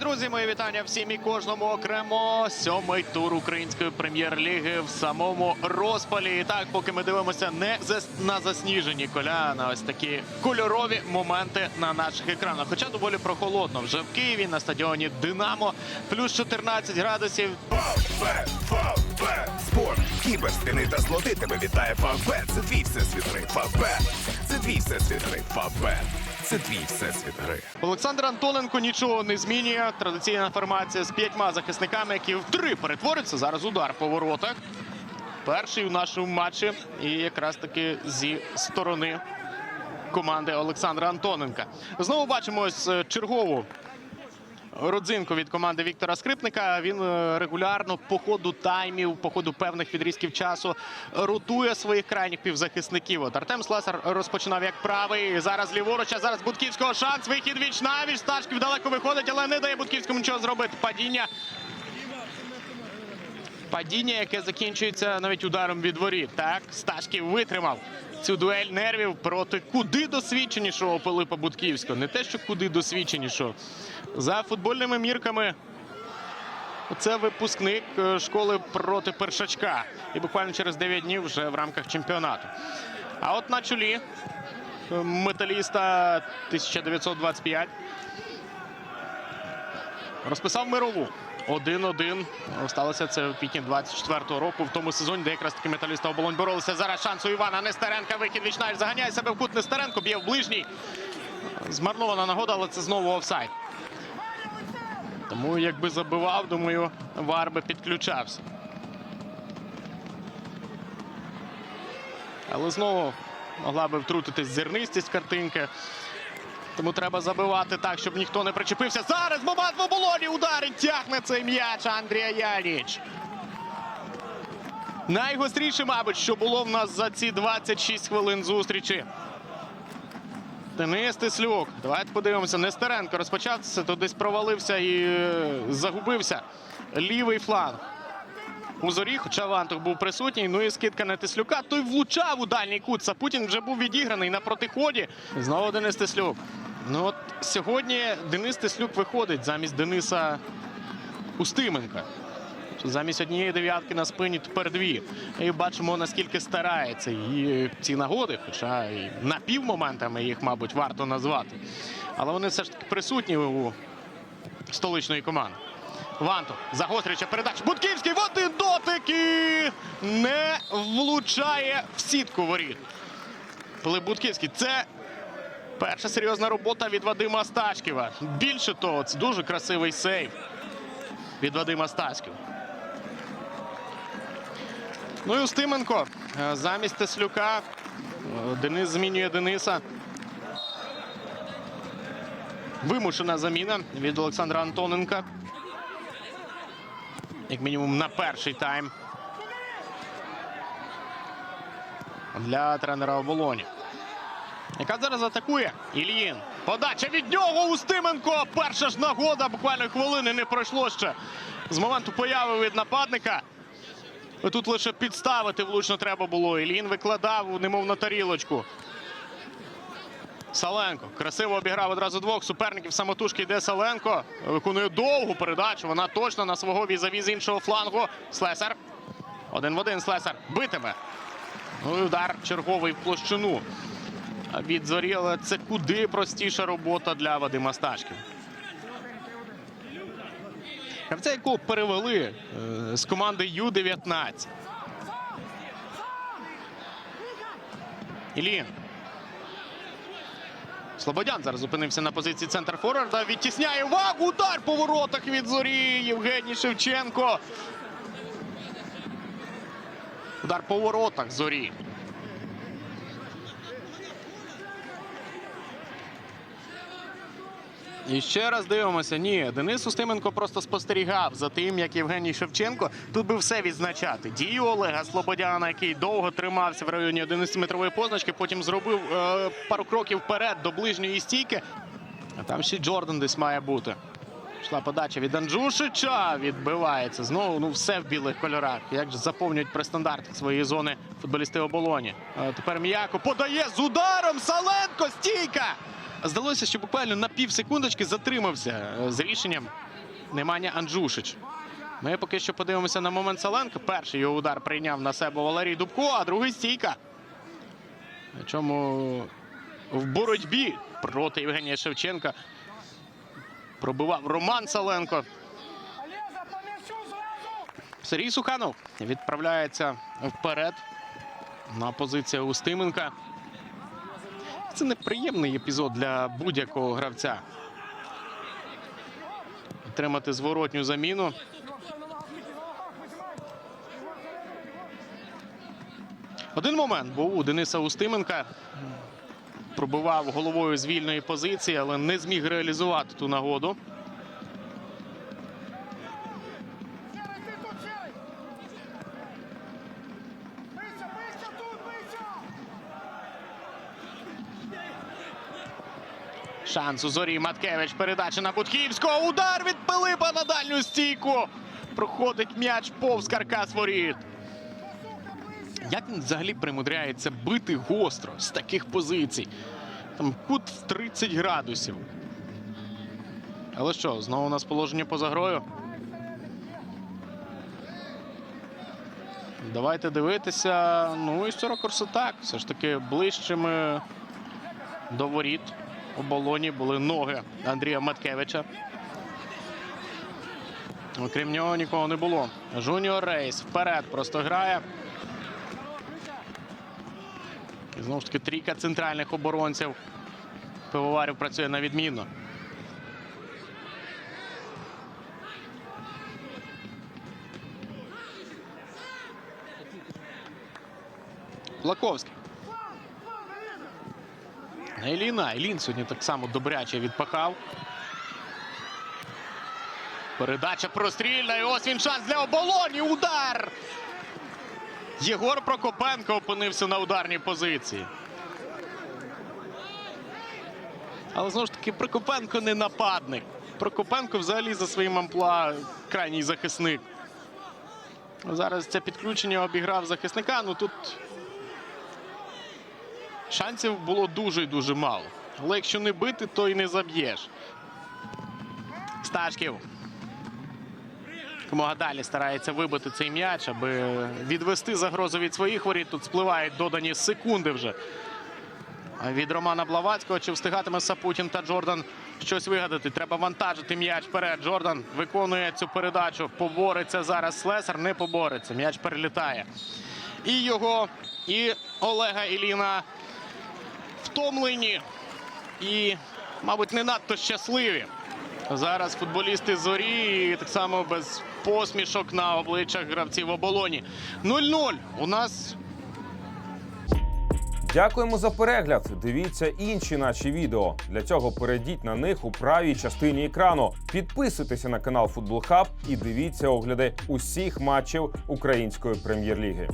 друзі, мої вітання всім і кожному окремо. Сьомий тур української прем'єр-ліги в самому розпалі. І так, поки ми дивимося не на засніжені коля, на ось такі кольорові моменти на наших екранах. Хоча доволі прохолодно вже в Києві на стадіоні Динамо плюс 14 градусів. Спорт, кіберспіни та злоти тебе вітає Фавбет. Це твій всесвіт. Фавбет. Це твій всесвіт. Фавбет. Це твій всесвіт гри. Олександр Антоненко нічого не змінює. Традиційна формація з п'ятьма захисниками, які в три перетворюються. Зараз удар по воротах. Перший у нашому матчі. І якраз таки зі сторони команди Олександра Антоненка. Знову бачимо ось е, чергову родзинку від команди Віктора Скрипника. Він е, регулярно по ходу таймів, по ходу певних відрізків часу ротує своїх крайніх півзахисників. От Артем Слесар розпочинав як правий. Зараз ліворуч, а зараз Будківського шанс. Вихід віч навіч. Сташків далеко виходить, але не дає Будківському нічого зробити. Падіння. Падіння, яке закінчується навіть ударом від воріт. Так, Сташків витримав цю дуель нервів проти куди досвідченішого Пилипа Будківського. Не те, що куди досвідченішого. За футбольними мірками це випускник е, школи проти першачка. І буквально через 9 днів вже в рамках чемпіонату. А от на чолі е, металіста 1925 розписав мирову. 1-1. Сталося це в квітні 24-го року, в тому сезоні, де якраз таки металіста оболонь боролися. Зараз шанс у Івана Нестеренка. Вихід вічнаш заганяє себе в кут Нестеренко, б'є в ближній. Змарнована нагода, але це знову офсайд. Тому якби забивав, думаю, Вар би підключався. Але знову могла би втрутитись зернистість картинки. Тому треба забивати так, щоб ніхто не причепився. Зараз момент в оболоні ударить. Тягне цей м'яч Андрія Яніч. Найгостріше, мабуть, що було в нас за ці 26 хвилин зустрічі. Денис Тислюк. Давайте подивимося. Нестеренко розпочався, то десь провалився і е, загубився. Лівий фланг. У зорі, хоча Вантух був присутній. Ну і скидка на Тислюка. Той влучав у дальній кут. Сапутін вже був відіграний на протиході. Знову Денис Тислюк. Ну от сьогодні Денис Тислюк виходить замість Дениса Устименка. Замість однієї дев'ятки на спині тепер дві. І бачимо, наскільки старається. І ці нагоди, хоча і напівмоментами їх, мабуть, варто назвати. Але вони все ж таки присутні у столичної команди. Ванту загострююча передача. Будківський в один дотик не влучає в сітку воріт. Пилип Будківський. Це перша серйозна робота від Вадима Стачківа. Більше того, це дуже красивий сейв від Вадима Стачківа. Ну і Устименко е, замість Теслюка. е, Денис змінює Дениса. Вимушена заміна від Олександра Антоненка. Як мінімум на перший тайм. Для тренера оболоні. Яка зараз атакує? Ільїн. Подача від нього Устименко. Перша ж нагода. Буквально хвилини не пройшло ще з моменту появи від нападника. Тут лише підставити влучно треба було. Ільїн викладав, немов на тарілочку. Саленко красиво обіграв одразу двох суперників. Самотужки йде Саленко. Виконує довгу передачу. Вона точно на свого візаві з іншого флангу. Слесар. Один в один Слесар. Битиме. Ну і удар черговий в площину. Від зорі, але це куди простіша робота для Вадима Сташків. Гравця, якого перевели е, з команди Ю-19. Ілін. Слободян зараз зупинився на позиції центр форварда. Відтісняє увагу. Удар по воротах від зорі. Євгеній Шевченко. Удар по воротах зорі. І ще раз дивимося. Ні, Денис Устименко просто спостерігав за тим, як Євгеній Шевченко тут би все відзначати. Дію Олега Слободяна, який довго тримався в районі 11-метрової позначки, потім зробив е, пару кроків вперед до ближньої стійки. А там ще Джордан десь має бути. Йшла подача від Анджушича. Відбивається. Знову ну все в білих кольорах. Як же заповнюють при стандартах свої зони футболісти оболоні. А тепер м'яко подає з ударом. Саленко стійка. Здалося, що буквально на пів секундочки затримався е, з рішенням Немanja Анджушич. Ми поки що подивимося на момент Саленка. Перший його удар прийняв на себе Валерій Дубко, а другий стійка. Причому в боротьбі проти Євгенія Шевченка пробивав Роман Саленко. Сергій Суханов відправляється вперед на позицію Устименка. Це неприємний епізод для будь-якого гравця. Отримати зворотню заміну. Один момент був у Дениса Устименка. Пробивав головою з вільної позиції, але не зміг реалізувати ту нагоду. Шанс у зорі Маткевич. Передача на Будківського. Удар від Пилипа на дальню стійку. Проходить м'яч повз каркас воріт. Як він взагалі примудряється бити гостро з таких позицій? Там кут в 30 градусів. Але що, знову у нас положення поза грою? Давайте дивитися. Ну і 40 так. Все ж таки ближчими до воріт оболоні були ноги Андрія Маткевича. Окрім нього нікого не було. Жуніор Рейс вперед просто грає. І знову ж таки трійка центральних оборонців. Пивоварів працює на відмінно. Лаковський. Айліна. Айлін сьогодні так само добряче відпахав. Передача прострільна. І ось він шанс для оболоні. Удар. Єгор Прокопенко опинився на ударній позиції. Але знову ж таки, Прокопенко не нападник. Прокопенко взагалі за своїм амплуа крайній захисник. Зараз це підключення обіграв захисника. Ну тут Шансів було дуже і дуже мало. Але якщо не бити, то і не заб'єш. Сташків. Комога далі старається вибити цей м'яч, аби відвести загрозу від своїх воріт. Тут спливають додані секунди вже. Від Романа Блавацького. Чи встигатиме Сапутін та Джордан щось вигадати? Треба вантажити м'яч вперед. Джордан виконує цю передачу. Побореться зараз Слесар, не побореться. М'яч перелітає. І його, і Олега Іліна втомлені і, мабуть, не надто щасливі. Зараз футболісти зорі так само без посмішок на обличчях гравців оболоні. 0-0. У нас Дякуємо за перегляд. Дивіться інші наші відео. Для цього перейдіть на них у правій частині екрану. Підписуйтеся на канал Футбол Хаб і дивіться огляди усіх матчів української прем'єр-ліги.